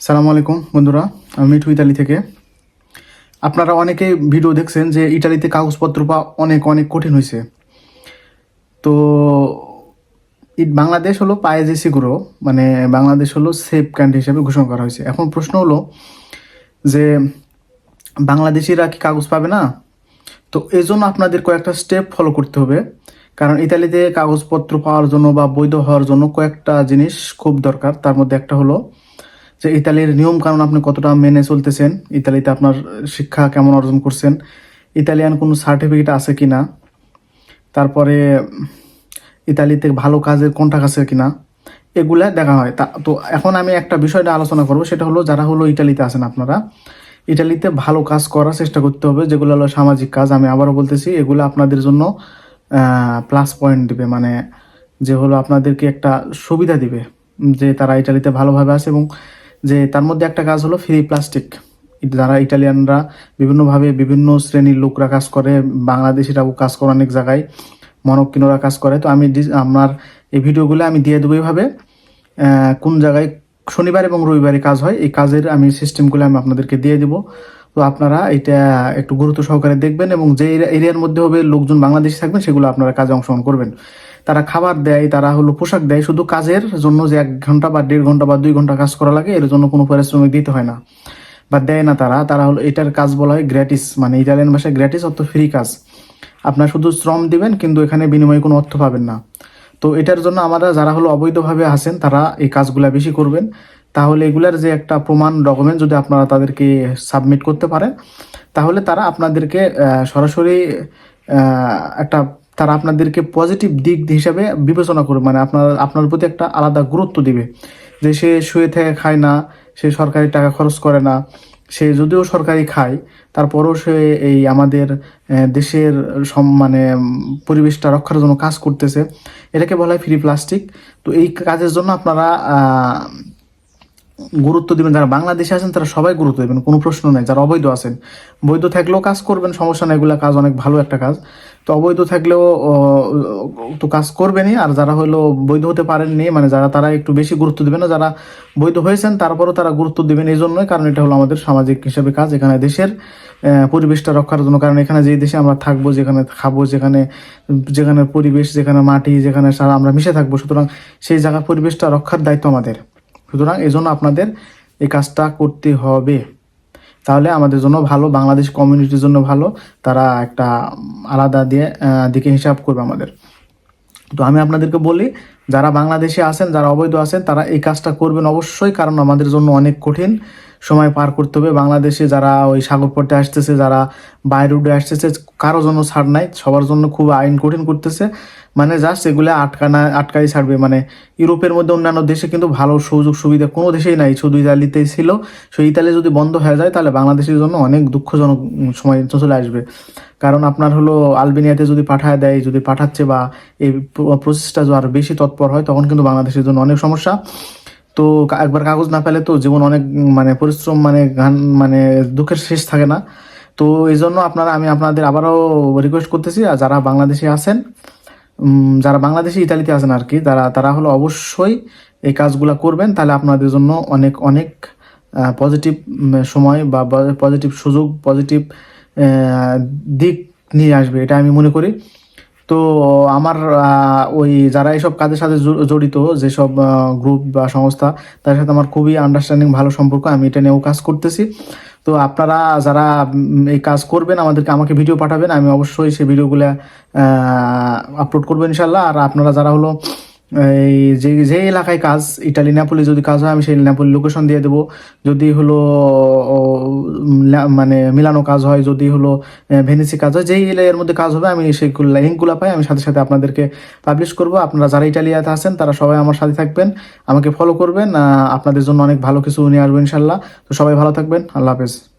সালামু আলাইকুম, বন্ধুরা। আমি মিঠু ইতালি থেকে। আপনারা অনেকে ভিডিও দেখছেন যে ইটালিতে কাগজপত্র পাওয়া অনেক অনেক কঠিন হয়েছে। তো বাংলাদেশ হলো পায়েজে সিগুরো মানে বাংলাদেশ হলো সেফ কান্ট্রি হিসেবে ঘোষণা করা হয়েছে। এখন প্রশ্ন হলো যে বাংলাদেশিরা কি কাগজ পাবে না? তো এই জন্য আপনাদের কয়েকটা স্টেপ ফলো করতে হবে। কারণ ইতালিতে কাগজপত্র পাওয়ার জন্য বা বৈধ হওয়ার জন্য কয়েকটা জিনিস খুব দরকার। তার মধ্যে একটা হলো যে ইতালির নিয়ম কানুন আপনি কতটা মেনে চলতেছেন, ইতালিতে আপনার শিক্ষা কেমন অর্জন করছেন, ইতালিয়ান কোনো সার্টিফিকেট আছে কি না তারপরে ইতালিতে ভালো কাজের কন্ট্রাক্ট আছে কি না এগুলা দেখা হয়। তা, তো এখন আমি একটা বিষয় নিয়ে আলোচনা করব, সেটা হলো যারা হলো ইটালিতে আছেন আপনারা ইটালিতে ভালো কাজ করার চেষ্টা করতে হবে, যেগুলো হলো সামাজিক কাজ, আমি আবারও বলতেছি, এগুলো আপনাদের জন্য প্লাস পয়েন্ট দিবে মানে যে হলো আপনাদেরকে একটা সুবিধা দিবে, যে তারা ইটালিতে ভালোভাবে আছে এবং যে তার মধ্যে একটা কাজ হলো ফ্রি প্লাস্টিক যারা ইটালিয়ানরা বিভিন্নভাবে বিভিন্ন শ্রেণির লোকরা কাজ করে, বাংলাদেশিরাও কাজ করে অনেক জায়গায় মনকিনোরা কাজ করে। তো আমি আমার এই ভিডিওগুলো আমি দিয়ে দেবো এইভাবে। কোন জায়গায় শনিবার এবং রবিবারে কাজ হয়, এই কাজের আমি সিস্টেমগুলো আমি আপনাদেরকে দিয়ে দেব। তো আপনারা এটা একটু গুরুত্ব সহকারে দেখবেন এবং যে এরিয়া- এরিয়ার মধ্যে হবে লোকজন বাংলাদেশি থাকবেন, সেগুলো আপনারা কাজে অংশগ্রহণ করবেন। তারা খাবার দেয়, তারা হলো পোশাক দেয়, শুধু কাজের জন্য যে এক ঘণ্টা বা দেড় ঘণ্টা বা দুই ঘণ্টা কাজ করা লাগে, এর জন্য কোনো পারিশ্রমিক দিতে হয় না বা দেয় না তারা। তারা হলো এটার কাজ বলা হয় গ্র্যাটিস মানে ইটালিয়ান ভাষায় গ্র্যাটিস অর্থ ফ্রি কাজ। আপনার শুধু শ্রম দিবেন, কিন্তু এখানে বিনিময়ে কোনো অর্থ পাবেন না। তো এটার জন্য আমরা যারা হলো অবৈধভাবে আসেন তারা এই কাজগুলা বেশি করবেন। তাহলে এগুলার যে একটা প্রমাণ ডকুমেন্ট যদি আপনারা তাদেরকে সাবমিট করতে পারেন, তাহলে তারা আপনাদেরকে সরাসরি একটা তারা আপনাদেরকে পজিটিভ দিক হিসাবে বিবেচনা করবে মানে আপনার আপনার প্রতি একটা আলাদা গুরুত্ব দিবে। যে সে শুয়ে থেকে খায় না, সে সরকারি টাকা খরচ করে না, সে যদিও সরকারি খায়, তারপরেও সে এই আমাদের দেশের মানে পরিবেশটা রক্ষার জন্য কাজ করতেছে। এটাকে বলা হয় ফ্রি প্লাস্টিক তো এই কাজের জন্য আপনারা গুরুত্ব দিবেন। যারা বাংলাদেশে আছেন, তারা সবাই গুরুত্ব দেবেন, কোনো প্রশ্ন নেই। যারা অবৈধ আছেন, বৈধ থাকলেও কাজ করবেন, সমস্যা নেই, এগুলো কাজ অনেক ভালো একটা কাজ। তো অবৈধ থাকলেও তো কাজ করবেনই। আর যারা হলো বৈধ হতে পারেননি মানে যারা, তারা একটু বেশি গুরুত্ব দিবেন। না যারা বৈধ হয়েছেন, তারপরেও তারা গুরুত্ব দিবেন এই জন্যই। কারণ এটা হলো আমাদের সামাজিক হিসাবে কাজ, এখানে দেশের পরিবেশটা রক্ষার জন্য। কারণ এখানে যে দেশে আমরা থাকব, যেখানে খাব, যেখানে যেখানে পরিবেশ, যেখানে মাটি, যেখানে সারা আমরা মিশে থাকব, সুতরাং সেই জায়গার পরিবেশটা রক্ষার দায়িত্ব আমাদের। সুতরাং এই জন্য আপনাদের এই কাজটা করতে হবে। তাহলে আমাদের জন্য ভালো, বাংলাদেশ কমিউনিটির জন্য ভালো। তারা একটা আলাদা দিয়ে দিকে হিসাব করবে আমাদের। তো আমি আপনাদেরকে বলি, যারা বাংলাদেশে আছেন, যারা অবৈধ আছেন, তারা এই কাজটা করবেন অবশ্যই, কারণ আমাদের জন্য অনেক কঠিন। সময় পার করতে হবে। বাংলাদেশে যারা ওই সাগর পথে আসতেছে, যারা বাইরে উঠে আসতেছে, কারও জন্য ছাড় নাই, সবার জন্য খুব আইন কঠিন করতেছে। মানে জাস্ট এগুলো আটকানা, আটকাই ছাড়বে। মানে ইউরোপের মধ্যে অন্যান্য দেশে কিন্তু ভালো সুযোগ সুবিধা কোনো দেশেই নাই। শুধু ইতালিতেই ছিল। সেই ইতালি যদি বন্ধ হয়ে যায়, তাহলে বাংলাদেশের জন্য অনেক দুঃখজনক সময় চলে আসবে। কারণ আপনার হলো আলবেনিয়াতে যদি পাঠায় দেয়, যদি পাঠাচ্ছে বা এই প্রসেসটা যদি আরও বেশি তৎপর হয়, তখন কিন্তু বাংলাদেশের জন্য অনেক সমস্যা। তো একবার কাগজ না পেলে তো জীবন অনেক মানে পরিশ্রম মানে গান মানে দুঃখের শেষ থাকে না। তো এই জন্য আপনারা, আমি আপনাদের আবারও রিকোয়েস্ট করতেছি, আর যারা বাংলাদেশে আছেন যারা বাংলাদেশে ইতালিতে আছেন আর কি, তারা তারা হলো অবশ্যই এই কাজগুলো করবেন। তাহলে আপনাদের জন্য অনেক অনেক পজিটিভ সময় বা পজিটিভ সুযোগ পজিটিভ দিক নিয়ে আসবে, এটা আমি মনে করি। তো আমার ওই যারা এইসব কাজের সাথে জড়িত, যেসব গ্রুপ বা সংস্থা তার সাথে আমার খুবই আন্ডারস্ট্যান্ডিং ভালো সম্পর্ক, আমি এটা নিয়েও কাজ করতেছি। তো আপনারা যারা এই কাজ করবেন, আমাদেরকে আমাকে ভিডিও পাঠাবেন, আমি অবশ্যই সেই ভিডিওগুলো আপলোড করব ইনশাল্লাহ আর আপনারা যারা হলো এই যে যে এলাকায় কাজ, ইটালি নেপোলি যদি কাজ হয়, আমি সেই নেপোলি লোকেশন দিয়ে দেবো। যদি হলো মানে মিলানো কাজ হয়, যদি হলো ভেনিসি কাজ হয়, যেই এর মধ্যে কাজ হবে, আমি সেইগুলো লিঙ্কগুলো পাই, আমি সাথে সাথে আপনাদেরকে পাবলিশ করব। আপনারা যারা ইটালিয়াতে আছেন, তারা সবাই আমার সাথে থাকবেন, আমাকে ফলো করবেন আপনাদের জন্য অনেক ভালো কিছু নিয়ে আসব ইনশাল্লাহ তো সবাই ভালো থাকবেন, আল্লাহ হাফেজ।